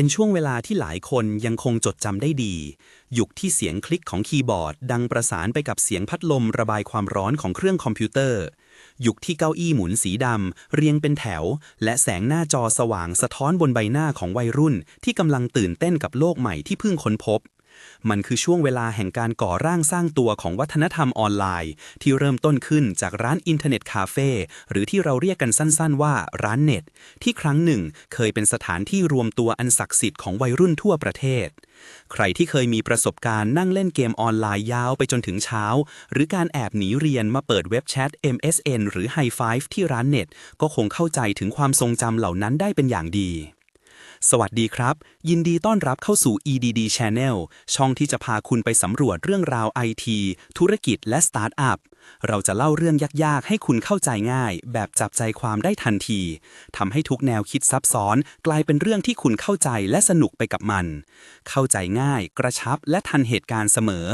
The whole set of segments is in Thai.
เป็นช่วงเวลาที่หลายคนยังคงจดจำได้ดี ยุคที่เสียงคลิกของคีย์บอร์ด ดังประสานไปกับเสียงพัดลมระบายความร้อนของเครื่องคอมพิวเตอร์ ยุคที่เก้าอี้หมุนสีดำ เรียงเป็นแถว และแสงหน้าจอสว่างสะท้อนบนใบหน้าของวัยรุ่น ที่กำลังตื่นเต้นกับโลกใหม่ที่เพิ่งค้นพบ มันคือช่วงเวลาแห่งการก่อร่างสร้างตัวของวัฒนธรรมออนไลน์ ที่เริ่มต้นขึ้นจากร้านอินเทอร์เน็ตคาเฟ่หรือที่เราเรียกกันสั้นๆว่าร้านเน็ต ที่ครั้งหนึ่งเคยเป็นสถานที่รวมตัวอันศักดิ์สิทธิ์ของวัยรุ่นทั่วประเทศ ใครที่เคยมีประสบการณ์นั่งเล่นเกมออนไลน์ยาวไปจนถึงเช้า หรือการแอบหนีเรียนมาเปิดเว็บแชท MSN หรือ High Five ที่ร้านเน็ต ก็คงเข้าใจถึงความทรงจำเหล่านั้นได้เป็นอย่างดี สวัสดีครับ ยินดีต้อนรับเข้าสู่ EDD Channel ช่องที่จะพาคุณไปสำรวจเรื่องราว IT ธุรกิจและสตาร์ทอัพ เราจะเล่าเรื่องยากๆ ให้คุณเข้าใจง่าย แบบจับใจความได้ทันทีทำให้ทุกแนวคิดซับซ้อน กลายเป็นเรื่องที่คุณเข้าใจและสนุกไปกับมัน เข้าใจง่าย กระชับและทันเหตุการณ์เสมอ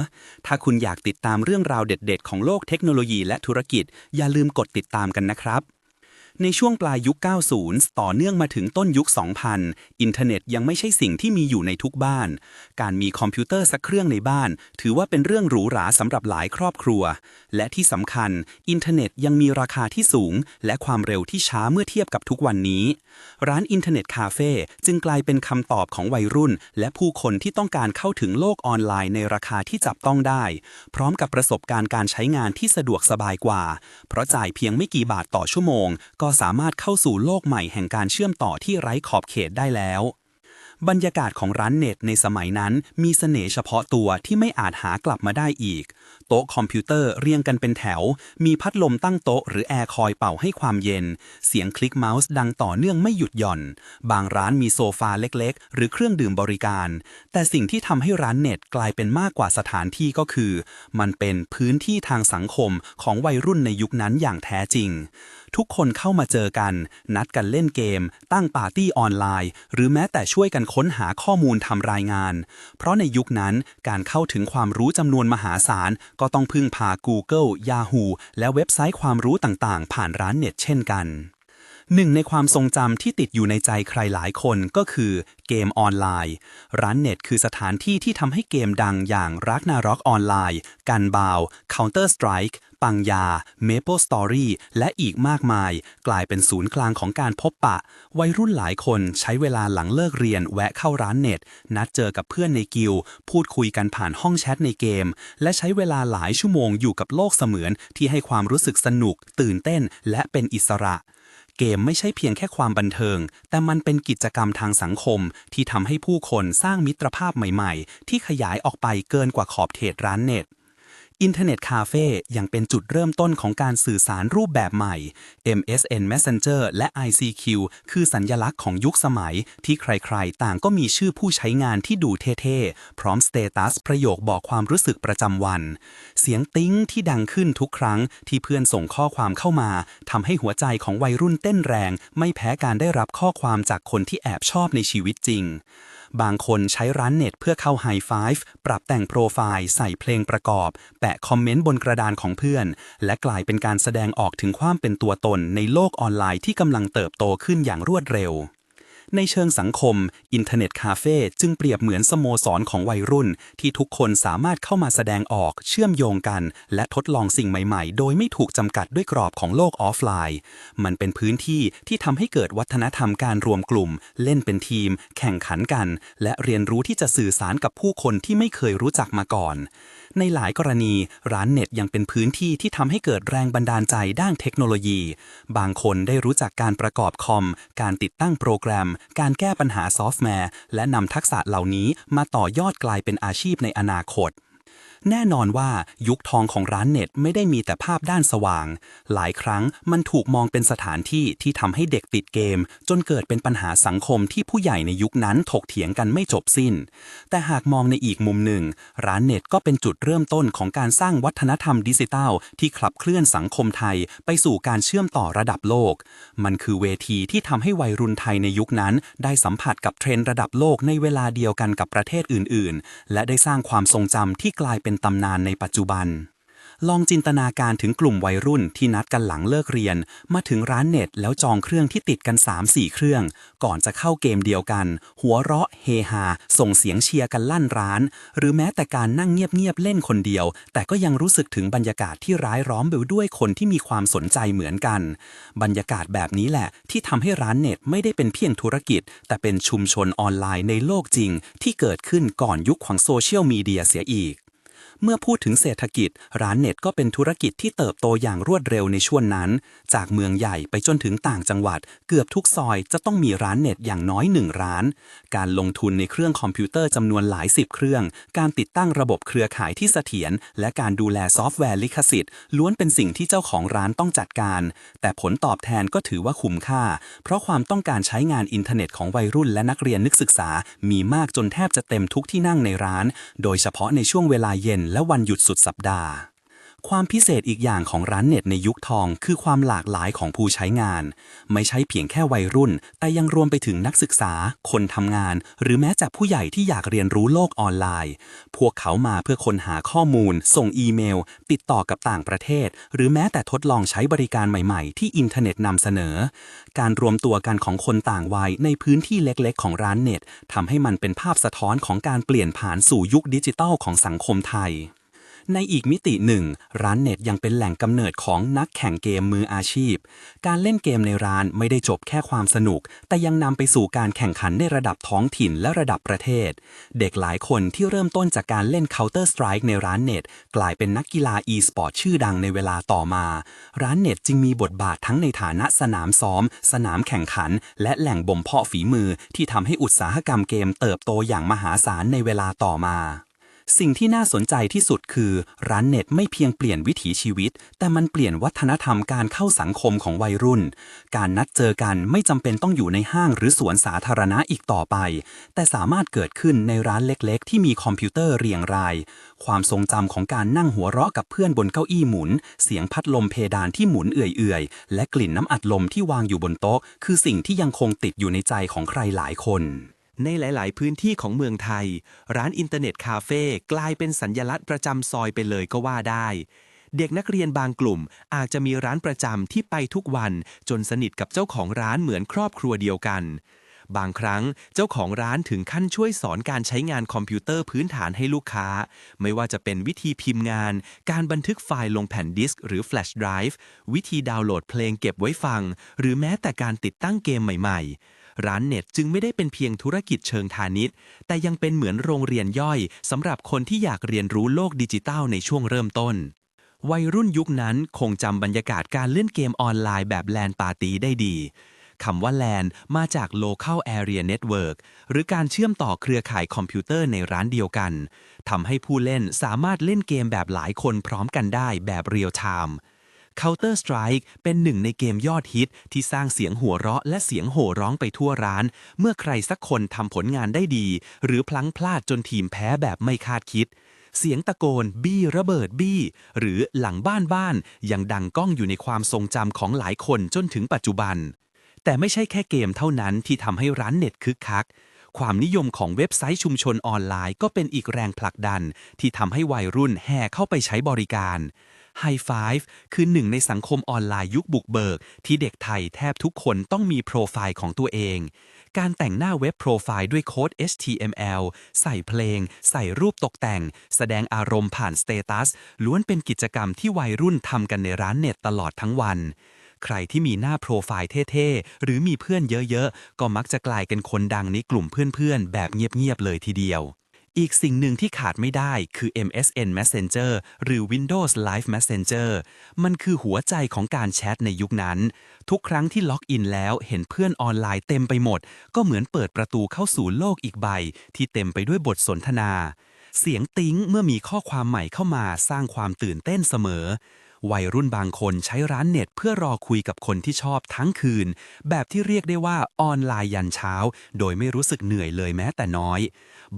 ถ้าคุณอยากติดตามเรื่องราวเด็ด ๆ ของโลกเทคโนโลยีและธุรกิจ อย่าลืมกดติดตามกันนะครับ ในช่วงปลายยุค 90 ต่อเนื่องมาถึงต้นยุค 2000 อินเทอร์เน็ตยังไม่ใช่สิ่งที่มีอยู่ในทุกบ้าน การมีคอมพิวเตอร์สักเครื่องในบ้าน ถือว่าเป็นเรื่องหรูหราสำหรับหลายครอบครัว และที่สำคัญ อินเทอร์เน็ตยังมีราคาที่สูง และความเร็วที่ช้าเมื่อเทียบกับทุกวันนี้ ร้านอินเทอร์เน็ตคาเฟ่จึงกลายเป็นคำตอบของวัยรุ่น และผู้คนที่ต้องการเข้าถึงโลกออนไลน์ในราคาที่จับต้องได้ พร้อมกับประสบการณ์การใช้งานที่สะดวกสบายกว่า เพราะจ่ายเพียงไม่กี่บาทต่อชั่วโมงก็สามารถเข้าสู่โลกใหม่แห่งการเชื่อมต่อที่ไร้ขอบเขตได้แล้ว บรรยากาศของร้านเน็ตในสมัยนั้นมีเสน่ห์เฉพาะตัวที่ไม่อาจหากลับมาได้อีกโต๊ะคอมพิวเตอร์เรียงกันเป็นแถว มีพัดลมตั้งโต๊ะหรือแอร์คอยเป่าให้ความเย็น เสียงคลิกเมาส์ดังต่อเนื่องไม่หยุดหย่อน บางร้านมีโซฟาเล็กๆ หรือเครื่องดื่มบริการ แต่สิ่งที่ทำให้ร้านเน็ตกลายเป็นมากกว่าสถานที่ก็คือ มันเป็นพื้นที่ทางสังคมของวัยรุ่นในยุคนั้นอย่างแท้จริง ทุกคนเข้ามาเจอกัน นัดกันเล่นเกม ตั้งปาร์ตี้ออนไลน์ หรือแม้แต่ช่วยกันค้นหาข้อมูลทำรายงาน เพราะในยุคนั้นการเข้าถึงความรู้จำนวนมหาศาลก็ต้องพึ่งพา Google Yahoo และเว็บไซต์ความรู้ต่างๆ ผ่านร้านเน็ตเช่นกันหนึ่งในความทรงจำที่ติดอยู่ในใจใครหลายคนก็คือเกมออนไลน์ ร้านเน็ตคือสถานที่ที่ทำให้เกมดังอย่างรักนาร็อกออนไลน์ กันบาว Counter Strike ปังยา Maple Story และอีกมากมาย กลายเป็นศูนย์กลางของการพบปะ วัยรุ่นหลายคนใช้เวลาหลังเลิกเรียนแวะเข้าร้านเน็ต นัดเจอกับเพื่อนในกิลพูดคุยกันผ่านห้องแชทในเกม และใช้เวลาหลายชั่วโมงอยู่กับโลกเสมือนที่ให้ความรู้สึกสนุก ตื่นเต้น และเป็นอิสระเกมไม่ใช่เพียงแค่ความบันเทิง แต่มันเป็นกิจกรรมทางสังคมที่ทำให้ผู้คนสร้างมิตรภาพใหม่ ๆ ที่ขยายออกไปเกินกว่าขอบเขตร้านเน็ต อินเทอร์เน็ตคาเฟ่ยังเป็นจุดเริ่มต้นของการสื่อสารรูปแบบใหม่ MSN Messenger และ ICQ คือสัญญลักษณ์ของยุคสมัย ที่ใครๆ ต่างก็มีชื่อผู้ใช้งานที่ดูเท่ๆ พร้อมสเตตัสประโยคบอกความรู้สึกประจำวัน เสียงติ้งที่ดังขึ้นทุกครั้งที่เพื่อนส่งข้อความเข้ามาทำให้หัวใจของวัยรุ่นเต้นแรง ไม่แพ้การได้รับข้อความจากคนที่แอบชอบในชีวิตจริง บางคนใช้ร้านเน็ตเพื่อเข้าไฮไฟฟ์ปรับแต่งโปรไฟล์ใส่เพลงประกอบ แปะคอมเมนต์บนกระดานของเพื่อน และกลายเป็นการแสดงออกถึงความเป็นตัวตนในโลกออนไลน์ที่กำลังเติบโตขึ้นอย่างรวดเร็ว ในเชิงสังคม อินเทอร์เน็ตคาเฟ่จึงเปรียบเหมือนสโมสรของวัยรุ่น ที่ทุกคนสามารถเข้ามาแสดงออก เชื่อมโยงกัน และทดลองสิ่งใหม่ๆ โดยไม่ถูกจำกัดด้วยกรอบของโลกออฟไลน์ มันเป็นพื้นที่ที่ทำให้เกิดวัฒนธรรมการรวมกลุ่ม เล่นเป็นทีม แข่งขันกัน และเรียนรู้ที่จะสื่อสารกับผู้คนที่ไม่เคยรู้จักมาก่อน ในหลายกรณีร้านเน็ตยังเป็นพื้นที่ที่ทำให้เกิดแรงบันดาลใจด้านเทคโนโลยี บางคนได้รู้จักการประกอบคอม การติดตั้งโปรแกรม การแก้ปัญหาซอฟต์แวร์ และนำทักษะเหล่านี้มาต่อยอดกลายเป็นอาชีพในอนาคต แน่นอนว่ายุคทองของร้านเน็ตไม่ได้มีแต่ภาพด้านสว่าง หลายครั้งมันถูกมองเป็นสถานที่ที่ทำให้เด็กติดเกม จนเกิดเป็นปัญหาสังคมที่ผู้ใหญ่ในยุคนั้นถกเถียงกันไม่จบสิ้น แต่หากมองในอีกมุมหนึ่ง ร้านเน็ตก็เป็นจุดเริ่มต้นของการสร้างวัฒนธรรมดิจิทัล ที่ขับเคลื่อนสังคมไทยไปสู่การเชื่อมต่อระดับโลก มันคือเวทีที่ทำให้วัยรุ่นไทยในยุคนั้น ได้สัมผัสกับเทรนด์ระดับโลกในเวลาเดียวกันกับประเทศอื่น ๆ และได้สร้างความทรงจำที่กลายเป็นตำนานในปัจจุบัน ลองจินตนาการถึงกลุ่มวัยรุ่นที่นัดกันหลังเลิกเรียน มาถึงร้านเน็ตแล้วจองเครื่องที่ติดกัน 3-4 เครื่อง ก่อนจะเข้าเกมเดียวกัน หัวเราะเฮฮา ส่งเสียงเชียร์กันลั่นร้าน หรือแม้แต่การนั่งเงียบๆเล่นคนเดียว แต่ก็ยังรู้สึกถึงบรรยากาศที่ร้ายร้อมไปด้วยคนที่มีความสนใจเหมือนกัน บรรยากาศแบบนี้แหละ ที่ทำให้ร้านเน็ตไม่ได้เป็นเพียงธุรกิจ แต่เป็นชุมชนออนไลน์ในโลกจริง ที่เกิดขึ้นก่อนยุคของโซเชียลมีเดียเสียอีก เมื่อพูดถึงเศรษฐกิจ ร้านเน็ตก็เป็นธุรกิจที่เติบโตอย่างรวดเร็วในช่วงนั้น จากเมืองใหญ่ไปจนถึงต่างจังหวัด เกือบทุกซอยจะต้องมีร้านเน็ตอย่างน้อยหนึ่งร้าน การลงทุนในเครื่องคอมพิวเตอร์จำนวนหลายสิบเครื่อง การติดตั้งระบบเครือข่ายที่เสถียรและการดูแลซอฟต์แวร์ลิขสิทธิ์ล้วนเป็นสิ่งที่เจ้าของร้านต้องจัดการ แต่ผลตอบแทนก็ถือว่าคุ้มค่า เพราะความต้องการใช้งานอินเทอร์เน็ตของวัยรุ่นและนักเรียนนักศึกษา มีมากจนแทบจะเต็มทุกที่นั่งในร้าน โดยเฉพาะในช่วงเวลาเย็นและวันหยุดสุดสัปดาห์ ความพิเศษอีกอย่างของร้านเน็ตในยุคทองคือความหลากหลายของผู้ใช้งาน ไม่ใช่เพียงแค่วัยรุ่น แต่ยังรวมไปถึงนักศึกษา คนทำงาน หรือแม้แต่ผู้ใหญ่ที่อยากเรียนรู้โลกออนไลน์ พวกเขามาเพื่อค้นหาข้อมูล ส่งอีเมล ติดต่อกับต่างประเทศ หรือแม้แต่ทดลองใช้บริการใหม่ๆ ที่อินเทอร์เน็ตนำเสนอ การรวมตัวกันของคนต่างวัยในพื้นที่เล็กๆ ของร้านเน็ตทำให้มันเป็นภาพสะท้อนของการเปลี่ยนผ่านสู่ยุคดิจิทัลของสังคมไทย ในอีกมิติหนึ่ง ร้านเน็ตยังเป็นแหล่งกำเนิดของนักแข่งเกมมืออาชีพ การเล่นเกมในร้านไม่ได้จบแค่ความสนุก แต่ยังนำไปสู่การแข่งขันในระดับท้องถิ่นและระดับประเทศ เด็กหลายคนที่เริ่มต้นจากการเล่น Counter Strike ในร้านเน็ต กลายเป็นนักกีฬา e-sport ชื่อดังในเวลาต่อมา ร้านเน็ตจึงมีบทบาททั้งในฐานะสนามซ้อม สนามแข่งขัน และแหล่งบ่มเพาะฝีมือที่ทำให้อุตสาหกรรมเกมเติบโตอย่างมหาศาลในเวลาต่อมา สิ่งที่น่าสนใจที่สุดคือ ร้านเน็ตไม่เพียงเปลี่ยนวิถีชีวิต แต่มันเปลี่ยนวัฒนธรรมการเข้าสังคมของวัยรุ่น การนัดเจอกันไม่จำเป็นต้องอยู่ในห้างหรือสวนสาธารณะอีกต่อไป แต่สามารถเกิดขึ้นในร้านเล็กๆ ที่มีคอมพิวเตอร์เรียงราย ความทรงจำของการนั่งหัวเราะกับเพื่อนบนเก้าอี้หมุน เสียงพัดลมเพดานที่หมุนเอื่อยๆ และกลิ่นน้ำอัดลมที่วางอยู่บนโต๊ะ คือสิ่งที่ยังคงติดอยู่ในใจของใครหลายคน ในหลาย ๆ พื้นที่ของเมืองไทย ร้านอินเทอร์เน็ตคาเฟ่กลายเป็นสัญญลักษณ์ประจำซอยไปเลยก็ว่าได้ เด็กนักเรียนบางกลุ่มอาจจะมีร้านประจำที่ไปทุกวัน จนสนิทกับเจ้าของร้านเหมือนครอบครัวเดียวกัน บางครั้งเจ้าของร้านถึงขั้นช่วยสอนการใช้งานคอมพิวเตอร์พื้นฐานให้ลูกค้า ไม่ว่าจะเป็นวิธีพิมพ์งาน การบันทึกไฟล์ลงแผ่นดิสก์หรือแฟลชไดรฟ์วิธีดาวน์โหลดเพลงเก็บไว้ฟัง หรือแม้แต่การติดตั้งเกมใหม่ ๆ ร้านเน็ตจึงไม่ได้เป็นเพียงธุรกิจเชิงพาณิชย์ แต่ยังเป็นเหมือนโรงเรียนย่อยสำหรับคนที่อยากเรียนรู้โลกดิจิทัลในช่วงเริ่มต้น วัยรุ่นยุคนั้นคงจำบรรยากาศการเล่นเกมออนไลน์แบบแลนปาร์ตี้ได้ดีคำว่า LAN มาจาก Local Area Network หรือการเชื่อมต่อเครือข่ายคอมพิวเตอร์ในร้านเดียวกัน ทำให้ผู้เล่นสามารถเล่นเกมแบบหลายคนพร้อมกันได้แบบเรียลไทม์ Counter Strike เป็นหนึ่งในเกมยอดฮิต ที่สร้างเสียงหัวเราะและเสียงโห่ร้องไปทั่วร้าน เมื่อใครสักคนทำผลงานได้ดี หรือพลั้งพลาดจนทีมแพ้แบบไม่คาดคิด เสียงตะโกนบี้ระเบิดบี้ หรือหลังบ้านบ้าน ยังดังก้องอยู่ในความทรงจำของหลายคนจนถึงปัจจุบัน แต่ไม่ใช่แค่เกมเท่านั้นที่ทำให้ร้านเน็ตคึกคักความนิยมของเว็บไซต์ชุมชนออนไลน์ก็เป็นอีกแรงผลักดัน ที่ทำให้วัยรุ่นแห่เข้าไปใช้บริการ High Five คือหนึ่งในสังคมออนไลน์ยุคบุกเบิก ที่เด็กไทยแทบทุกคนต้องมีโปรไฟล์ของตัวเอง การแต่งหน้าเว็บโปรไฟล์ด้วยโค้ด HTML ใส่เพลง ใส่รูปตกแต่ง แสดงอารมณ์ผ่านสเตตัสล้วนเป็นกิจกรรมที่วัยรุ่นทำกันในร้านเน็ตตลอดทั้งวันใครที่มีหน้าโปรไฟล์เท่ๆ หรือมีเพื่อนเยอะๆ ก็มักจะกลายเป็นคนดังในกลุ่มเพื่อนๆ แบบเงียบๆ เลยทีเดียว อีกสิ่งหนึ่งที่ขาดไม่ได้คือ MSN Messenger หรือ Windows Live Messenger มันคือหัวใจของการแชทในยุคนั้น ทุกครั้งที่ล็อกอินแล้วเห็นเพื่อนออนไลน์เต็มไปหมด ก็เหมือนเปิดประตูเข้าสู่โลกอีกใบ ที่เต็มไปด้วยบทสนทนา เสียงติ้งเมื่อมีข้อความใหม่เข้ามาสร้างความตื่นเต้นเสมอ วัยรุ่นบางคนใช้ร้านเน็ตเพื่อรอคุยกับคนที่ชอบทั้งคืน แบบที่เรียกได้ว่าออนไลน์ยันเช้า โดยไม่รู้สึกเหนื่อยเลยแม้แต่น้อย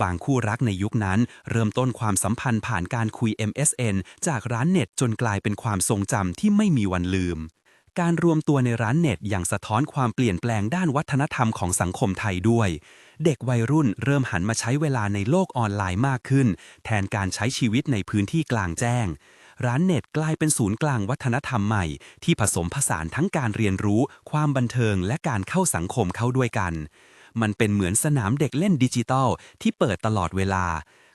บางคู่รักในยุคนั้น เริ่มต้นความสัมพันธ์ผ่านการคุย MSN จากร้านเน็ตจนกลายเป็นความทรงจำที่ไม่มีวันลืมการรวมตัวในร้านเน็ตอย่างสะท้อนความเปลี่ยนแปลงด้านวัฒนธรรมของสังคมไทยด้วย เด็กวัยรุ่นเริ่มหันมาใช้เวลาในโลกออนไลน์มากขึ้น แทนการใช้ชีวิตในพื้นที่กลางแจ้ง ร้านเน็ตกลายเป็นศูนย์กลางวัฒนธรรมใหม่ ที่ผสมผสานทั้งการเรียนรู้ ความบันเทิงและการเข้าสังคมเข้าด้วยกัน มันเป็นเหมือนสนามเด็กเล่นดิจิตอลที่เปิดตลอดเวลา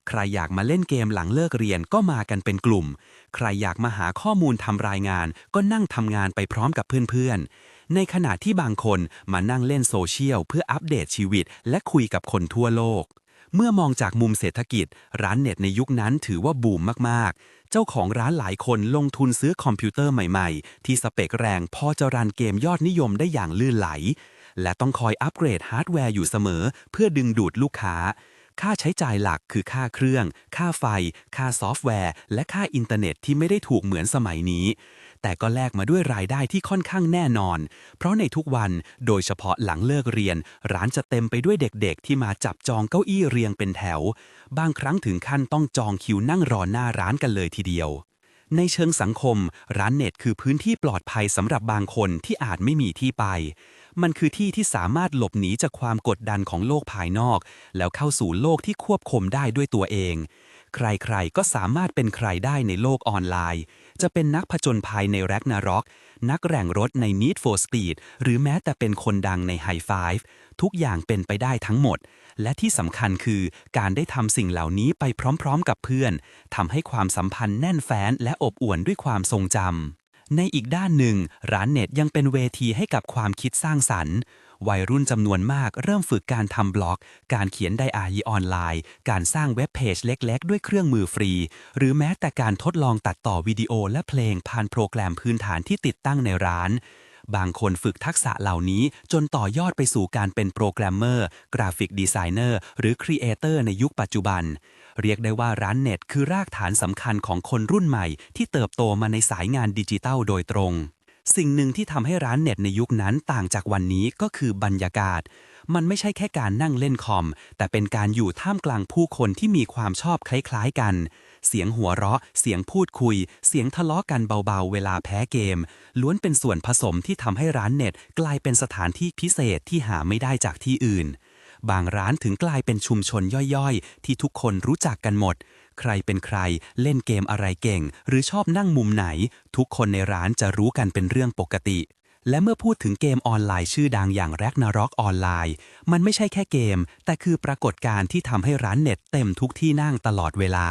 ใครอยากมาเล่นเกมหลังเลิกเรียนก็มากันเป็นกลุ่ม ใครอยากมาหาข้อมูลทำรายงาน ก็นั่งทำงานไปพร้อมกับเพื่อนๆ ในขณะที่บางคนมานั่งเล่นโซเชียลเพื่ออัปเดตชีวิต และคุยกับคนทั่วโลกเมื่อมองจากมุมเศรษฐกิจ ร้านเน็ตในยุคนั้นถือว่าบูมมากๆ เจ้าของร้านหลายคนลงทุนซื้อคอมพิวเตอร์ใหม่ๆ ที่สเปคแรงพอจะรันเกมยอดนิยมได้อย่างลื่นไหล และต้องคอยอัปเกรดฮาร์ดแวร์อยู่เสมอ เพื่อดึงดูดลูกค้า ค่าใช้จ่ายหลักคือค่าเครื่อง ค่าไฟ ค่าซอฟต์แวร์ และค่าอินเทอร์เน็ตที่ไม่ได้ถูกเหมือนสมัยนี้ แต่ก็แลกมาด้วยรายได้ที่ค่อนข้างแน่นอน เพราะในทุกวัน โดยเฉพาะหลังเลิกเรียน ร้านจะเต็มไปด้วยเด็กๆ ที่มาจับจองเก้าอี้เรียงเป็นแถว บางครั้งถึงขั้นต้องจองคิวนั่งรอหน้าร้านกันเลยทีเดียวในเชิงสังคม ร้านเน็ตคือพื้นที่ปลอดภัยสำหรับบางคนที่อาจไม่มีที่ไป มันคือที่ที่สามารถหลบหนีจากความกดดันของโลกภายนอก แล้วเข้าสู่โลกที่ควบคุมได้ด้วยตัวเอง ใครๆ ก็สามารถเป็นใครได้ในโลกออนไลน์ จะเป็นนักผจญภัยในแร็กนาร็อก นักแข่งรถใน Need for Speed หรือแม้แต่เป็นคนดังใน High Five ทุกอย่างเป็นไปได้ทั้งหมด และที่สำคัญคือการได้ทำสิ่งเหล่านี้ไปพร้อมๆกับเพื่อนทำให้ความสัมพันธ์แน่นแฟ้นและอบอวลด้วยความทรงจำ ในอีกด้านหนึ่ง ร้านเน็ตยังเป็นเวทีให้กับความคิดสร้างสรรค์ วัยรุ่นจำนวนมากเริ่มฝึกการทำบล็อก การเขียนไดอารี่ออนไลน์ การสร้างเว็บเพจเล็ก ๆ ด้วยเครื่องมือฟรี หรือแม้แต่การทดลองตัดต่อวิดีโอและเพลงผ่านโปรแกรมพื้นฐานที่ติดตั้งในร้าน บางคนฝึกทักษะเหล่านี้จนต่อยอดไปสู่การเป็นโปรแกรมเมอร์ กราฟิกดีไซเนอร์ หรือครีเอเตอร์ในยุคปัจจุบัน เรียกได้ว่าร้านเน็ตคือรากฐานสำคัญของคนรุ่นใหม่ ที่เติบโตมาในสายงานดิจิทัลโดยตรง สิ่งหนึ่งที่ทำให้ร้านเน็ตในยุคนั้นต่างจากวันนี้ก็คือบรรยากาศ มันไม่ใช่แค่การนั่งเล่นคอม แต่เป็นการอยู่ท่ามกลางผู้คนที่มีความชอบคล้ายๆกัน เสียงหัวเราะ เสียงพูดคุย เสียงทะเลาะกันเบาๆ เวลาแพ้เกม ล้วนเป็นส่วนผสมที่ทำให้ร้านเน็ต กลายเป็นสถานที่พิเศษที่หาไม่ได้จากที่อื่น บางร้านถึงกลายเป็นชุมชนย่อยๆ ที่ทุกคนรู้จักกันหมดใครเป็นใครเล่นเกมอะไรเก่ง หรือชอบนั่งมุมไหน ทุกคนในร้านจะรู้กันเป็นเรื่องปกติ และเมื่อพูดถึงเกมออนไลน์ชื่อดังอย่างแร็กนาร็อกออนไลน์ มันไม่ใช่แค่เกม แต่คือปรากฏการณ์ที่ทำให้ร้านเน็ตเต็มทุกที่นั่งตลอดเวลา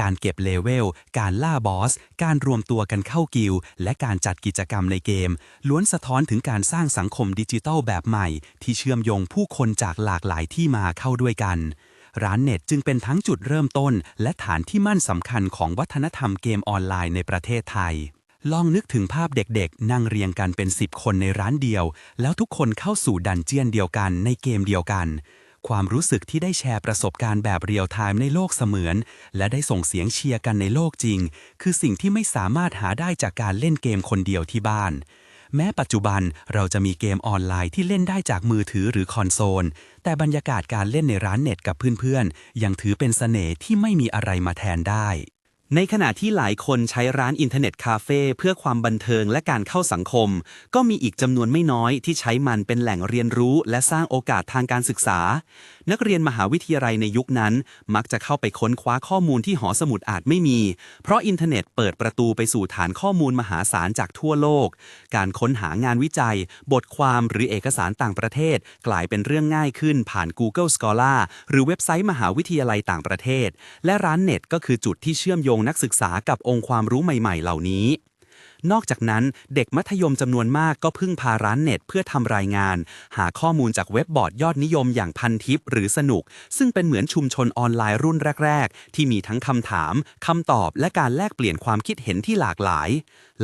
การเก็บเลเวล การล่าบอส การรวมตัวกันเข้ากิลและการจัดกิจกรรมในเกม ล้วนสะท้อนถึงการสร้างสังคมดิจิทัลแบบใหม่ ที่เชื่อมโยงผู้คนจากหลากหลายที่มาเข้าด้วยกันร้านเน็ตจึงเป็นทั้งจุดเริ่มต้น และฐานที่มั่นสำคัญของวัฒนธรรมเกมออนไลน์ในประเทศไทย ลองนึกถึงภาพเด็กๆ นั่งเรียงกันเป็น 10 คนในร้านเดียว แล้วทุกคนเข้าสู่ดันเจียนเดียวกันในเกมเดียวกัน ความรู้สึกที่ได้แชร์ประสบการณ์แบบเรียลไทม์ในโลกเสมือน และได้ส่งเสียงเชียร์กันในโลกจริง คือสิ่งที่ไม่สามารถหาได้จากการเล่นเกมคนเดียวที่บ้าน แม้ปัจจุบันเราจะมีเกมออนไลน์ที่เล่นได้จากมือถือหรือคอนโซล แต่บรรยากาศการเล่นในร้านเน็ตกับเพื่อนๆยังถือเป็นเสน่ห์ที่ไม่มีอะไรมาแทนได้ ในขณะที่หลายคนใช้ร้านอินเทอร์เน็ตคาเฟ่เพื่อความบันเทิงและการเข้าสังคม ก็มีอีกจำนวนไม่น้อยที่ใช้มันเป็นแหล่งเรียนรู้และสร้างโอกาสทางการศึกษา นักเรียนมหาวิทยาลัยในยุคนั้น มักจะเข้าไปค้นคว้าข้อมูลที่หอสมุดอาจไม่มี เพราะอินเทอร์เน็ตเปิดประตูไปสู่ฐานข้อมูลมหาศาลจากทั่วโลก การค้นหางานวิจัย บทความหรือเอกสารต่างประเทศ กลายเป็นเรื่องง่ายขึ้นผ่าน Google Scholar หรือเว็บไซต์มหาวิทยาลัยต่างประเทศ และร้านเน็ตก็คือจุดที่เชื่อมโยงนักศึกษากับองค์ความรู้ใหม่ ๆ เหล่านี้ นอกจากนั้นเด็กมัธยมจำนวนมากก็พึ่งพาร้านเน็ตเพื่อทำรายงาน หาข้อมูลจากเว็บบอร์ดยอดนิยมอย่างพันทิปหรือสนุก ซึ่งเป็นเหมือนชุมชนออนไลน์รุ่นแรก ๆ ที่มีทั้งคำถามคำตอบและการแลกเปลี่ยนความคิดเห็นที่หลากหลาย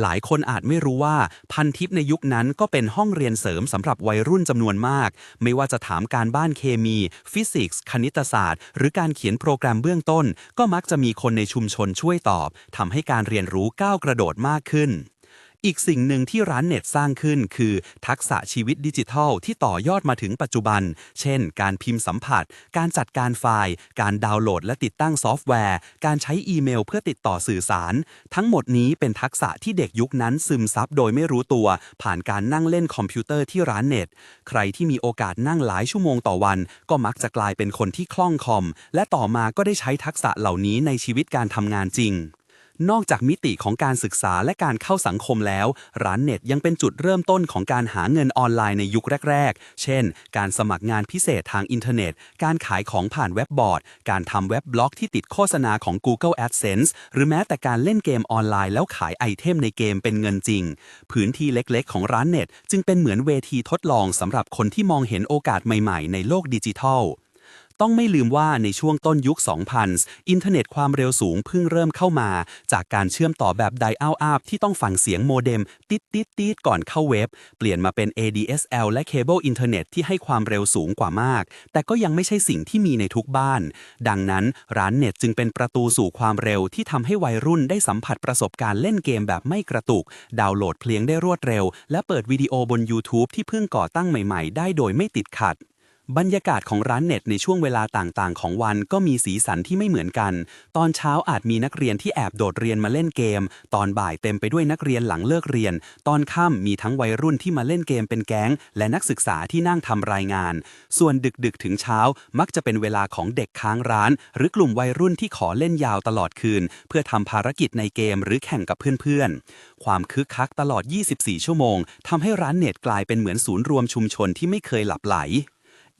หลายคนอาจไม่รู้ว่าพันทิปในยุคนั้นก็เป็นห้องเรียนเสริมสำหรับวัยรุ่นจำนวนมาก ไม่ว่าจะถามการบ้านเคมี ฟิสิกส์ คณิตศาสตร์ หรือการเขียนโปรแกรมเบื้องต้น ก็มักจะมีคนในชุมชนช่วยตอบทำให้การเรียนรู้ก้าวกระโดดมากขึ้น อีกสิ่งหนึ่งที่ร้านเน็ตสร้างขึ้นคือ ทักษะชีวิตดิจิทัล ที่ต่อยอดมาถึงปัจจุบัน เช่น การพิมพ์สัมผัส การจัดการไฟล์ การดาวน์โหลดและติดตั้งซอฟต์แวร์ การใช้อีเมลเพื่อติดต่อสื่อสาร ทั้งหมดนี้เป็นทักษะที่เด็กยุคนั้นซึมซับโดยไม่รู้ตัว ผ่านการนั่งเล่นคอมพิวเตอร์ที่ร้านเน็ต ใครที่มีโอกาสนั่งหลายชั่วโมงต่อวัน ก็มักจะกลายเป็นคนที่คล่องคอม และต่อมาก็ได้ใช้ทักษะเหล่านี้ในชีวิตการทำงานจริง นอกจากมิติของการศึกษาและการเข้าสังคมแล้ว ร้านเน็ตยังเป็นจุดเริ่มต้นของการหาเงินออนไลน์ในยุคแรก ๆ เช่น การสมัครงานพิเศษทางอินเทอร์เน็ต การขายของผ่านเว็บบอร์ด การทำเว็บบล็อกที่ติดโฆษณาของ Google AdSense หรือแม้แต่การเล่นเกมออนไลน์แล้วขายไอเทมในเกมเป็นเงินจริง พื้นที่เล็กๆ ของร้านเน็ต จึงเป็นเหมือนเวทีทดลองสำหรับคนที่มองเห็นโอกาสใหม่ ๆ ในโลกดิจิทัล ต้องไม่ลืมว่าในช่วงต้นยุค 2000 อินเทอร์เน็ตความเร็วสูงเพิ่งเริ่มเข้ามา จากการเชื่อมต่อแบบไดอัลอัพที่ต้องฟังเสียงโมเด็มติดติดติดก่อนเข้าเว็บ เปลี่ยนมาเป็น ADSL และเคเบิลอินเทอร์เน็ตที่ให้ความเร็วสูงกว่ามาก แต่ก็ยังไม่ใช่สิ่งที่มีในทุกบ้าน ดังนั้นร้านเน็ตจึงเป็นประตูสู่ความเร็วที่ทำให้วัยรุ่นได้สัมผัสประสบการณ์เล่นเกมแบบไม่กระตุก ดาวน์โหลดเพลงได้รวดเร็ว และเปิดวิดีโอบน YouTube ที่เพิ่งก่อตั้งใหม่ ๆ ได้โดยไม่ติดขัด บรรยากาศของร้านเน็ตในช่วงเวลาต่างๆ ของวันก็มีสีสันที่ไม่เหมือนกัน ตอนเช้าอาจมีนักเรียนที่แอบโดดเรียนมาเล่นเกม ตอนบ่ายเต็มไปด้วยนักเรียนหลังเลิกเรียน ตอนค่ำมีทั้งวัยรุ่นที่มาเล่นเกมเป็นแก๊ง และนักศึกษาที่นั่งทำรายงาน ส่วนดึกๆ ถึงเช้ามักจะเป็นเวลาของเด็กค้างร้าน หรือกลุ่มวัยรุ่นที่ขอเล่นยาวตลอดคืน เพื่อทำภารกิจในเกมหรือแข่งกับเพื่อนๆ ความคึกคักตลอด 24 ชั่วโมงทำให้ร้านเน็ตกลายเป็นเหมือนศูนย์รวมชุมชนที่ไม่เคยหลับไหล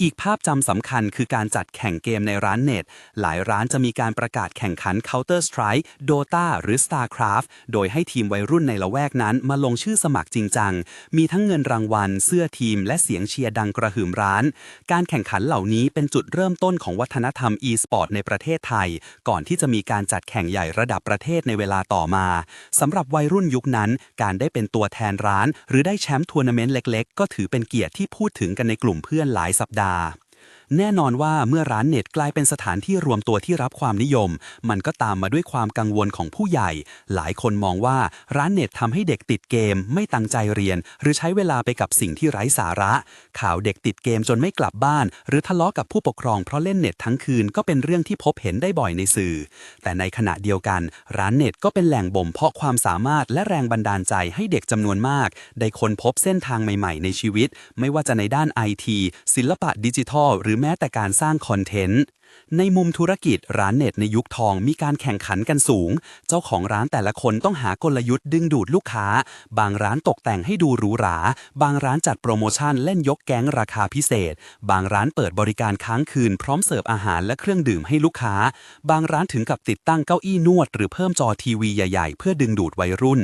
อีกภาพจำสำคัญคือการจัดแข่งเกมในร้านเน็ต หลายร้านจะมีการประกาศแข่งขัน Counter Strike Dota หรือ StarCraft โดยให้ทีมวัยรุ่นในละแวกนั้นมาลงชื่อสมัครจริงจัง มีทั้งเงินรางวัล เสื้อทีม และเสียงเชียร์ดังกระหึ่มร้าน การแข่งขันเหล่านี้เป็นจุดเริ่มต้นของวัฒนธรรม e-sport ในประเทศไทย ก่อนที่จะมีการจัดแข่งใหญ่ระดับประเทศในเวลาต่อมาสำหรับวัยรุ่นยุคนั้น การได้เป็นตัวแทนร้าน หรือได้แชมป์ทัวร์นาเมนต์เล็ก ๆ ก็ถือเป็นเกียรติที่พูดถึงกันในกลุ่มเพื่อนหลายสัปดาห์า แน่นอนว่าเมื่อร้านเน็ตกลายเป็นสถานที่รวมตัวที่รับความนิยม มันก็ตามมาด้วยความกังวลของผู้ใหญ่ หลายคนมองว่าร้านเน็ตทำให้เด็กติดเกม ไม่ตั้งใจเรียน หรือใช้เวลาไปกับสิ่งที่ไร้สาระ ข่าวเด็กติดเกมจนไม่กลับบ้าน หรือทะเลาะกับผู้ปกครองเพราะเล่นเน็ตทั้งคืนก็เป็นเรื่องที่พบเห็นได้บ่อยในสื่อ แต่ในขณะเดียวกัน ร้านเน็ตก็เป็นแหล่งบ่มเพาะความสามารถและแรงบันดาลใจให้เด็กจำนวนมาก ได้ค้นพบเส้นทางใหม่ ๆ ในชีวิต ไม่ว่าจะในด้านไอทีศิลปะดิจิทัลหรือม้แต่การสร้างคอนเทนต์ ในมุมธุรกิจร้านเน็ตในยุคทองมีการแข่งขันกันสูง เจ้าของร้านแต่ละคนต้องหากลยุทธ์ดึงดูดลูกค้า บางร้านตกแต่งให้ดูหรูหรา บางร้านจัดโปรโมชั่นเล่นยกแก๊งราคาพิเศษ บางร้านเปิดบริการค้างคืนพร้อมเสิร์ฟอาหารและเครื่องดื่มให้ลูกค้า บางร้านถึงกับติดตั้งเก้าอี้นวด หรือเพิ่มจอทีวีใหญ่ ๆ เพื่อดึงดูดวัยรุ่น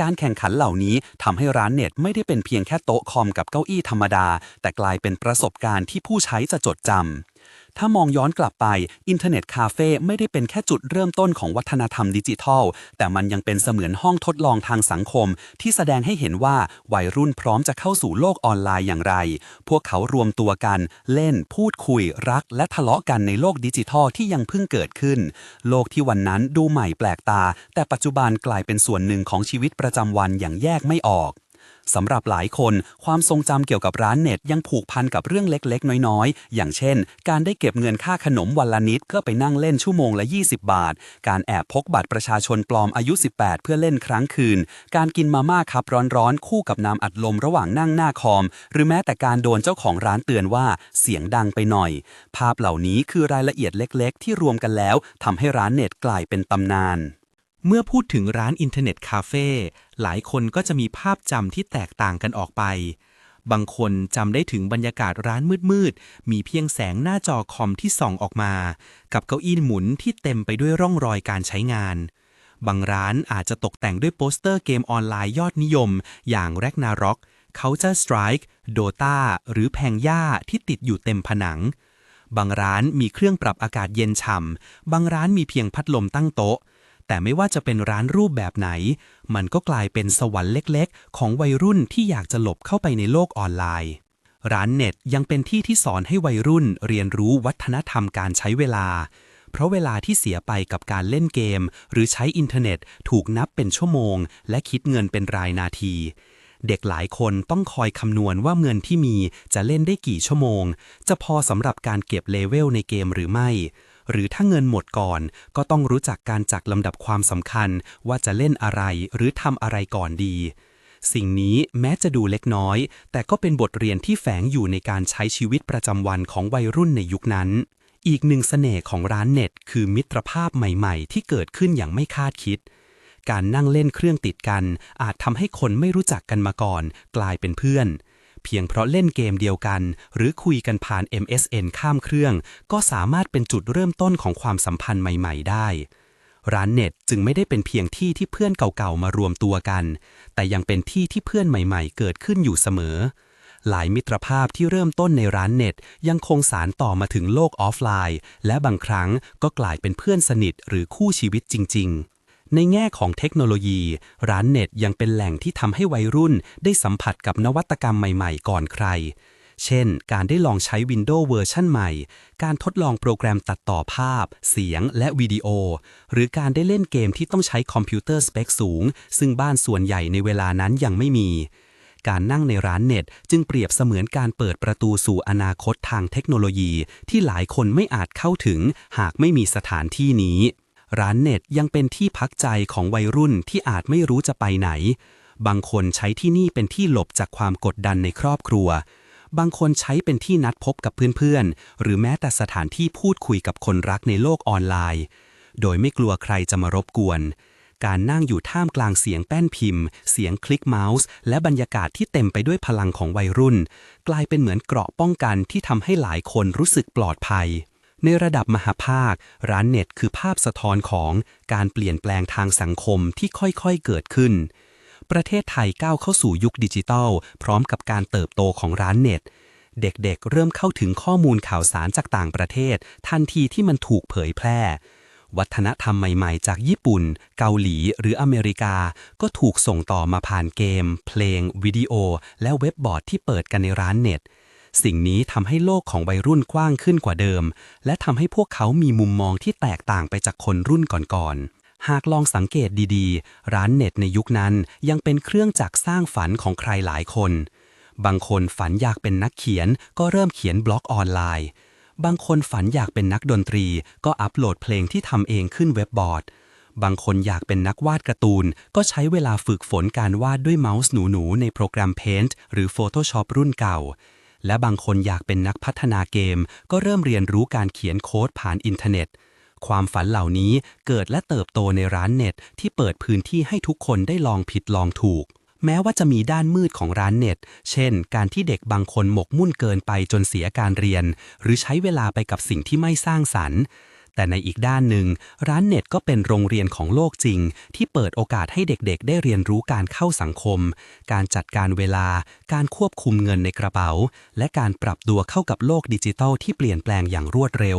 การแข่งขันเหล่านี้ทำให้ร้านเน็ตไม่ได้เป็นเพียงแค่โต๊ะคอมกับเก้าอี้ธรรมดา แต่กลายเป็นประสบการณ์ที่ผู้ใช้จะจดจำ ถ้ามองย้อนกลับไป อินเทอร์เน็ตคาเฟ่ไม่ได้เป็นแค่จุดเริ่มต้นของวัฒนธรรมดิจิทัล แต่มันยังเป็นเสมือนห้องทดลองทางสังคม ที่แสดงให้เห็นว่าวัยรุ่นพร้อมจะเข้าสู่โลกออนไลน์อย่างไร พวกเขารวมตัวกัน เล่น พูดคุย รัก และทะเลาะกันในโลกดิจิทัลที่ยังเพิ่งเกิดขึ้น โลกที่วันนั้นดูใหม่แปลกตา แต่ปัจจุบันกลายเป็นส่วนหนึ่งของชีวิตประจำวันอย่างแยกไม่ออก สำหรับหลายคน ความทรงจำเกี่ยวกับร้านเน็ตยังผูกพันกับเรื่องเล็กๆ น้อยๆ อย่างเช่น การได้เก็บเงินค่าขนมวันละนิดเพื่อไปนั่งเล่นชั่วโมงละ 20 บาท การแอบพกบัตรประชาชนปลอมอายุ 18 เพื่อเล่นครั้งคืน การกินมาม่าครับร้อนๆ คู่กับน้ำอัดลมระหว่างนั่งหน้าคอม หรือแม้แต่การโดนเจ้าของร้านเตือนว่าเสียงดังไปหน่อย ภาพเหล่านี้คือรายละเอียดเล็ก ๆ ที่รวมกันแล้วทำให้ร้านเน็ตกลายเป็นตำนาน เมื่อพูดถึงร้านอินเทอร์เน็ตคาเฟ่หลายคนก็จะมีภาพจำที่แตกต่างกันออกไป บางคนจำได้ถึงบรรยากาศร้านมืดๆ มีเพียงแสงหน้าจอคอมที่ส่องออกมา กับเก้าอี้หมุนที่เต็มไปด้วยร่องรอยการใช้งาน บางร้านอาจจะตกแต่งด้วยโปสเตอร์เกมออนไลน์ยอดนิยม อย่าง Ragnarok Counter Strike Dota หรือแพงย่าที่ติดอยู่เต็มผนังบางร้านมีเครื่องปรับอากาศเย็นฉ่ำ บางร้านมีเพียงพัดลมตั้งโต๊ะ แต่ไม่ว่าจะเป็นร้านรูปแบบไหน มันก็กลายเป็นสวรรค์เล็กๆ ของวัยรุ่นที่อยากจะหลบเข้าไปในโลกออนไลน์ ร้านเน็ตยังเป็นที่ที่สอนให้วัยรุ่นเรียนรู้วัฒนธรรมการใช้เวลา เพราะเวลาที่เสียไปกับการเล่นเกม หรือใช้อินเทอร์เน็ตถูกนับเป็นชั่วโมง และคิดเงินเป็นรายนาทีเด็กหลายคนต้องคอยคำนวณว่าเงินที่มีจะเล่นได้กี่ชั่วโมง จะพอสำหรับการเก็บเลเวลในเกมหรือไม่ หรือถ้าเงินหมดก่อน ก็ต้องรู้จักการจัดลำดับความสำคัญว่าจะเล่นอะไรหรือทำอะไรก่อนดี สิ่งนี้แม้จะดูเล็กน้อย แต่ก็เป็นบทเรียนที่แฝงอยู่ในการใช้ชีวิตประจำวันของวัยรุ่นในยุคนั้น อีกหนึ่งเสน่ห์ของร้านเน็ต คือมิตรภาพใหม่ๆ ที่เกิดขึ้นอย่างไม่คาดคิดการนั่งเล่นเครื่องติดกัน อาจทำให้คนไม่รู้จักกันมาก่อน กลายเป็นเพื่อน เพียงเพราะเล่นเกมเดียวกัน หรือคุยกันผ่าน MSN ข้ามเครื่อง ก็สามารถเป็นจุดเริ่มต้นของความสัมพันธ์ใหม่ ๆ ได้ ร้านเน็ตจึงไม่ได้เป็นเพียงที่ที่เพื่อนเก่าๆมารวมตัวกัน แต่ยังเป็นที่ที่เพื่อนใหม่ ๆ เกิดขึ้นอยู่เสมอหลายมิตรภาพที่เริ่มต้นในร้านเน็ต ยังคงสารต่อมาถึงโลกออฟไลน์ และบางครั้งก็กลายเป็นเพื่อนสนิทหรือคู่ชีวิตจริง ๆ ในแง่ของเทคโนโลยี ร้านเน็ตยังเป็นแหล่งที่ทำให้วัยรุ่นได้สัมผัสกับนวัตกรรมใหม่ๆ ก่อนใคร เช่น การได้ลองใช้ Windows เวอร์ชันใหม่ การทดลองโปรแกรมตัดต่อภาพ เสียง และวิดีโอ หรือการได้เล่นเกมที่ต้องใช้คอมพิวเตอร์สเปคสูง ซึ่งบ้านส่วนใหญ่ในเวลานั้นยังไม่มีการนั่งในร้านเน็ต จึงเปรียบเสมือนการเปิดประตูสู่อนาคตทางเทคโนโลยี ที่หลายคนไม่อาจเข้าถึง หากไม่มีสถานที่นี้ ร้านเน็ตยังเป็นที่พักใจของวัยรุ่นที่อาจไม่รู้จะไปไหน บางคนใช้ที่นี่เป็นที่หลบจากความกดดันในครอบครัว บางคนใช้เป็นที่นัดพบกับเพื่อนๆ หรือแม้แต่สถานที่พูดคุยกับคนรักในโลกออนไลน์ โดยไม่กลัวใครจะมารบกวน การนั่งอยู่ท่ามกลางเสียงแป้นพิมพ์ เสียงคลิกเมาส์ และบรรยากาศที่เต็มไปด้วยพลังของวัยรุ่น กลายเป็นเหมือนเกราะป้องกันที่ทำให้หลายคนรู้สึกปลอดภัย ในระดับมหาภาค ร้านเน็ตคือภาพสะท้อนของการเปลี่ยนแปลงทางสังคมที่ค่อยๆเกิดขึ้น ประเทศไทยก้าวเข้าสู่ยุคดิจิทัล พร้อมกับการเติบโตของร้านเน็ต เด็กๆ เริ่มเข้าถึงข้อมูลข่าวสารจากต่างประเทศ ทันทีที่มันถูกเผยแพร่ วัฒนธรรมใหม่ๆ จากญี่ปุ่น เกาหลีหรืออเมริกา ก็ถูกส่งต่อมาผ่านเกม เพลง วิดีโอ และเว็บบอร์ดที่เปิดกันในร้านเน็ต สิ่งนี้ทำให้โลกของวัยรุ่นกว้างขึ้นกว่าเดิม และทำให้พวกเขามีมุมมองที่แตกต่างไปจากคนรุ่นก่อนๆ หากลองสังเกตดีๆ ร้านเน็ตในยุคนั้นยังเป็นเครื่องจักรสร้างฝันของใครหลายคน บางคนฝันอยากเป็นนักเขียนก็เริ่มเขียนบล็อกออนไลน์ บางคนฝันอยากเป็นนักดนตรี ก็อัปโหลดเพลงที่ทำเองขึ้นเว็บบอร์ดบางคนอยากเป็นนักวาดการ์ตูน ก็ใช้เวลาฝึกฝนการวาดด้วยเมาส์หนูๆ ในโปรแกรม Paint หรือ Photoshop รุ่นเก่า และบางคนอยากเป็นนักพัฒนาเกม ก็เริ่มเรียนรู้การเขียนโค้ดผ่านอินเทอร์เน็ต ความฝันเหล่านี้เกิดและเติบโตในร้านเน็ต ที่เปิดพื้นที่ให้ทุกคนได้ลองผิดลองถูก แม้ว่าจะมีด้านมืดของร้านเน็ต เช่น การที่เด็กบางคนหมกมุ่นเกินไปจนเสียการเรียน หรือใช้เวลาไปกับสิ่งที่ไม่สร้างสรรค์ แต่ในอีกด้านหนึ่ง ร้านเน็ตก็เป็นโรงเรียนของโลกจริง ที่เปิดโอกาสให้เด็กๆ ได้เรียนรู้การเข้าสังคม การจัดการเวลา การควบคุมเงินในกระเป๋า และการปรับตัวเข้ากับโลกดิจิทัลที่เปลี่ยนแปลงอย่างรวดเร็ว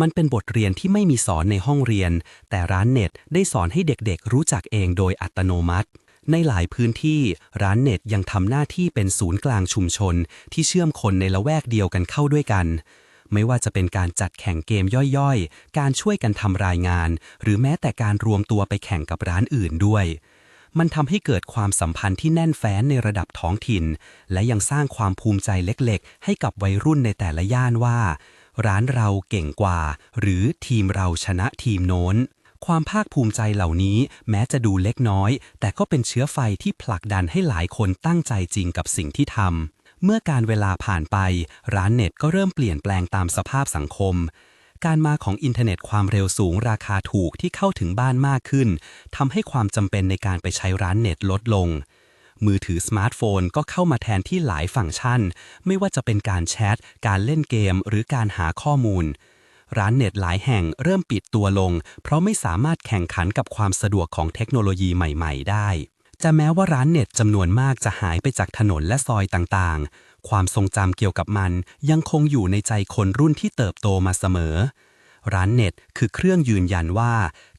มันเป็นบทเรียนที่ไม่มีสอนในห้องเรียน แต่ร้านเน็ตได้สอนให้เด็กๆ รู้จักเองโดยอัตโนมัติ ในหลายพื้นที่ ร้านเน็ตยังทำหน้าที่เป็นศูนย์กลางชุมชน ที่เชื่อมคนในละแวกเดียวกันเข้าด้วยกัน ไม่ว่าจะเป็นการจัดแข่งเกมย่อยๆ การช่วยกันทำรายงาน หรือแม้แต่การรวมตัวไปแข่งกับร้านอื่นด้วย มันทำให้เกิดความสัมพันธ์ที่แน่นแฟ้นในระดับท้องถิ่น และยังสร้างความภูมิใจเล็กๆ ให้กับวัยรุ่นในแต่ละย่านว่า ร้านเราเก่งกว่า หรือทีมเราชนะทีมโน้นความภาคภูมิใจเหล่านี้แม้จะดูเล็กน้อย แต่ก็เป็นเชื้อไฟที่ผลักดันให้หลายคนตั้งใจจริงกับสิ่งที่ทำ เมื่อการเวลาผ่านไป ร้านเน็ตก็เริ่มเปลี่ยนแปลงตามสภาพสังคม การมาของอินเทอร์เน็ตความเร็วสูงราคาถูกที่เข้าถึงบ้านมากขึ้นทำให้ความจำเป็นในการไปใช้ร้านเน็ตลดลง มือถือสมาร์ทโฟนก็เข้ามาแทนที่หลายฟังก์ชัน ไม่ว่าจะเป็นการแชท การเล่นเกม หรือการหาข้อมูลร้านเน็ตหลายแห่งเริ่มปิดตัวลง เพราะไม่สามารถแข่งขันกับความสะดวกของเทคโนโลยีใหม่ ๆ ได้ จะแม้ว่าร้านเน็ตจำนวนมากจะหายไปจากถนนและซอยต่างๆ ความทรงจำเกี่ยวกับมันยังคงอยู่ในใจคนรุ่นที่เติบโตมาเสมอ ร้านเน็ตคือเครื่องยืนยันว่า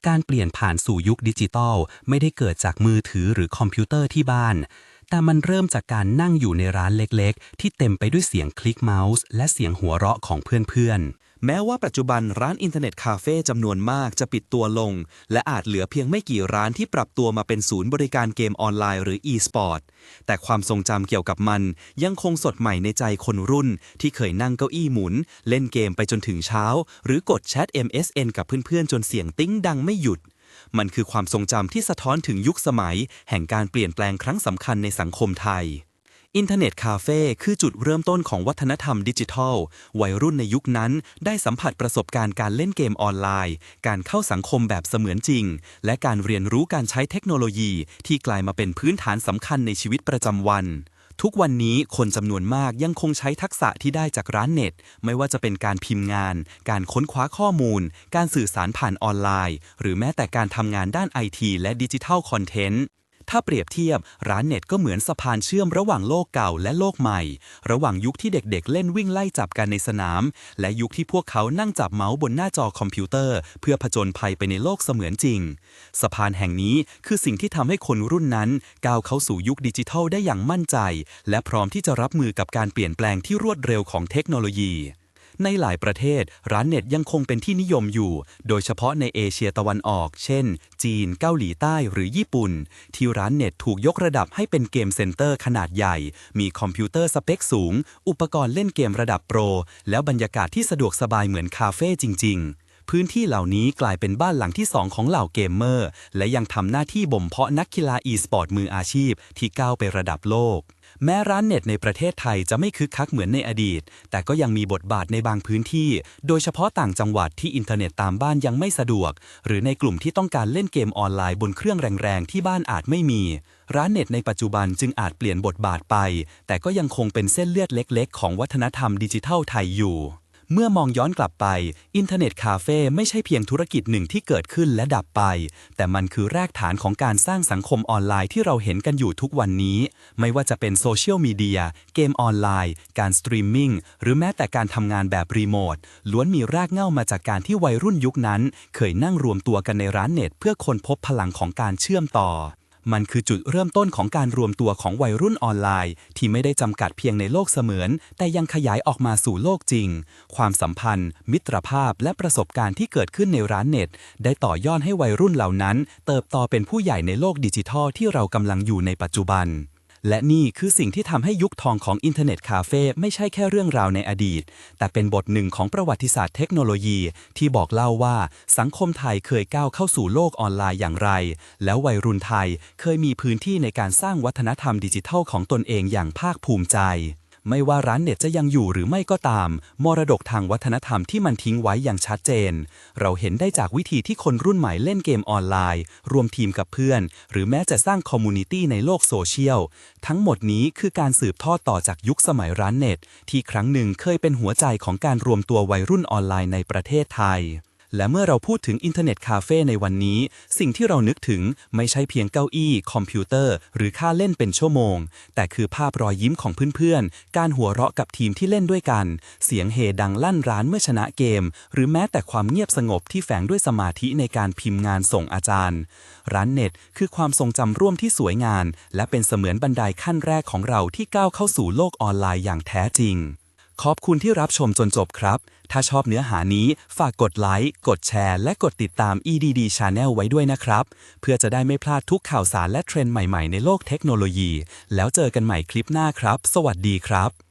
การเปลี่ยนผ่านสู่ยุคดิจิทัลไม่ได้เกิดจากมือถือหรือคอมพิวเตอร์ที่บ้าน แต่มันเริ่มจากการนั่งอยู่ในร้านเล็กๆ ที่เต็มไปด้วยเสียงคลิกเมาส์และเสียงหัวเราะของเพื่อนๆ แม้ว่าปัจจุบันร้านอินเทอร์เน็ตคาเฟ่จำนวนมากจะปิดตัวลง และอาจเหลือเพียงไม่กี่ร้านที่ปรับตัวมาเป็นศูนย์บริการเกมออนไลน์หรือ e-sport แต่ความทรงจำเกี่ยวกับมัน ยังคงสดใหม่ในใจคนรุ่น ที่เคยนั่งเก้าอี้หมุน เล่นเกมไปจนถึงเช้า หรือกดแชท MSN กับเพื่อนๆ จนเสียงติ้งดังไม่หยุด มันคือความทรงจำที่สะท้อนถึงยุคสมัย แห่งการเปลี่ยนแปลงครั้งสำคัญในสังคมไทย อินเทอร์เน็ตคาเฟ่คือจุดเริ่มต้นของวัฒนธรรมดิจิทัล วัยรุ่นในยุคนั้น ได้สัมผัสประสบการณ์การเล่นเกมออนไลน์ การเข้าสังคมแบบเสมือนจริง และการเรียนรู้การใช้เทคโนโลยี ที่กลายมาเป็นพื้นฐานสำคัญในชีวิตประจำวัน ทุกวันนี้คนจำนวนมากยังคงใช้ทักษะที่ได้จากร้านเน็ต ไม่ว่าจะเป็นการพิมพ์งาน การค้นคว้าข้อมูล การสื่อสารผ่านออนไลน์ หรือแม้แต่การทำงานด้านไอทีและดิจิทัลคอนเทนต์ ถ้าเปรียบเทียบ ร้านเน็ตก็เหมือนสะพานเชื่อมระหว่างโลกเก่าและโลกใหม่ ระหว่างยุคที่เด็กๆ เล่นวิ่งไล่จับกันในสนาม และยุคที่พวกเขานั่งจับเมาส์บนหน้าจอคอมพิวเตอร์ เพื่อผจญภัยไปในโลกเสมือนจริง สะพานแห่งนี้คือสิ่งที่ทำให้คนรุ่นนั้นก้าวเข้าสู่ยุคดิจิทัลได้อย่างมั่นใจ และพร้อมที่จะรับมือกับการเปลี่ยนแปลงที่รวดเร็วของเทคโนโลยี ในหลายประเทศร้านเน็ตยังคงเป็นที่นิยมอยู่ โดยเฉพาะในเอเชียตะวันออก เช่น จีน เกาหลีใต้หรือญี่ปุ่น ที่ร้านเน็ตถูกยกระดับให้เป็นเกมเซ็นเตอร์ขนาดใหญ่ มีคอมพิวเตอร์สเปคสูง อุปกรณ์เล่นเกมระดับโปร แล้วบรรยากาศที่สะดวกสบายเหมือนคาเฟ่จริง ๆพื้นที่เหล่านี้กลายเป็นบ้านหลังที่สองของเหล่าเกมเมอร์ และยังทำหน้าที่บ่มเพาะนักกีฬาอีสปอร์ตมืออาชีพที่ก้าวไประดับโลก แม้ร้านเน็ตในประเทศไทยจะไม่คึกคักเหมือนในอดีต แต่ก็ยังมีบทบาทในบางพื้นที่ โดยเฉพาะต่างจังหวัดที่อินเทอร์เน็ตตามบ้านยังไม่สะดวก หรือในกลุ่มที่ต้องการเล่นเกมออนไลน์บนเครื่องแรงๆ ที่บ้านอาจไม่มี ร้านเน็ตในปัจจุบันจึงอาจเปลี่ยนบทบาทไป แต่ก็ยังคงเป็นเส้นเลือดเล็ก ๆ ของวัฒนธรรมดิจิทัลไทยอยู่ เมื่อมองย้อนกลับไป อินเทอร์เน็ตคาเฟ่ไม่ใช่เพียงธุรกิจหนึ่งที่เกิดขึ้นและดับไป แต่มันคือรากฐานของการสร้างสังคมออนไลน์ที่เราเห็นกันอยู่ทุกวันนี้ ไม่ว่าจะเป็นโซเชียลมีเดีย เกมออนไลน์ การสตรีมมิ่ง หรือแม้แต่การทำงานแบบรีโมท ล้วนมีรากเหง้ามาจากการที่วัยรุ่นยุคนั้น เคยนั่งรวมตัวกันในร้านเน็ต เพื่อค้นพบพลังของการเชื่อมต่อ มันคือจุดเริ่มต้นของการรวมตัวของวัยรุ่นออนไลน์ ที่ไม่ได้จำกัดเพียงในโลกเสมือน แต่ยังขยายออกมาสู่โลกจริง ความสัมพันธ์ มิตรภาพและประสบการณ์ที่เกิดขึ้นในร้านเน็ต ได้ต่อยอดให้วัยรุ่นเหล่านั้น เติบโตเป็นผู้ใหญ่ในโลกดิจิทัลที่เรากำลังอยู่ในปัจจุบัน และนี่คือสิ่งที่ทำให้ยุคทองของอินเทอร์เน็ตคาเฟ่ไม่ใช่แค่เรื่องราวในอดีต แต่เป็นบทหนึ่งของประวัติศาสตร์เทคโนโลยีที่บอกเล่าว่าสังคมไทยเคยก้าวเข้าสู่โลกออนไลน์อย่างไร แล้ววัยรุ่นไทยเคยมีพื้นที่ในการสร้างวัฒนธรรมดิจิทัลของตนเองอย่างภาคภูมิใจ ไม่ว่าร้านเน็ตจะยังอยู่หรือไม่ก็ตาม มรดกทางวัฒนธรรมที่มันทิ้งไว้อย่างชัดเจน เราเห็นได้จากวิธีที่คนรุ่นใหม่เล่นเกมออนไลน์ รวมทีมกับเพื่อน หรือแม้จะสร้างคอมมูนิตี้ในโลกโซเชียล ทั้งหมดนี้คือการสืบทอดต่อจากยุคสมัยร้านเน็ต ที่ครั้งหนึ่งเคยเป็นหัวใจของการรวมตัววัยรุ่นออนไลน์ในประเทศไทย และเมื่อเราพูดถึงอินเทอร์เน็ตคาเฟ่ในวันนี้ สิ่งที่เรานึกถึงไม่ใช่เพียงเก้าอี้ คอมพิวเตอร์ หรือค่าเล่นเป็นชั่วโมง แต่คือภาพรอยยิ้มของเพื่อนๆ การหัวเราะกับทีมที่เล่นด้วยกัน เสียงเฮดังลั่นร้านเมื่อชนะเกม หรือแม้แต่ความเงียบสงบที่แฝงด้วยสมาธิในการพิมพ์งานส่งอาจารย์ ร้านเน็ตคือความทรงจำร่วมที่สวยงามและเป็นเสมือนบันไดขั้นแรกของเราที่ก้าวเข้าสู่โลกออนไลน์อย่างแท้จริง ขอบคุณที่รับชมจนจบครับ ถ้าชอบเนื้อหานี้ฝากกดไลค์ กดแชร์ และกดติดตาม EDD Channel ไว้ด้วยนะครับ เพื่อจะได้ไม่พลาดทุกข่าวสารและเทรนด์ใหม่ๆ ในโลกเทคโนโลยี แล้วเจอกันใหม่คลิปหน้าครับ สวัสดีครับ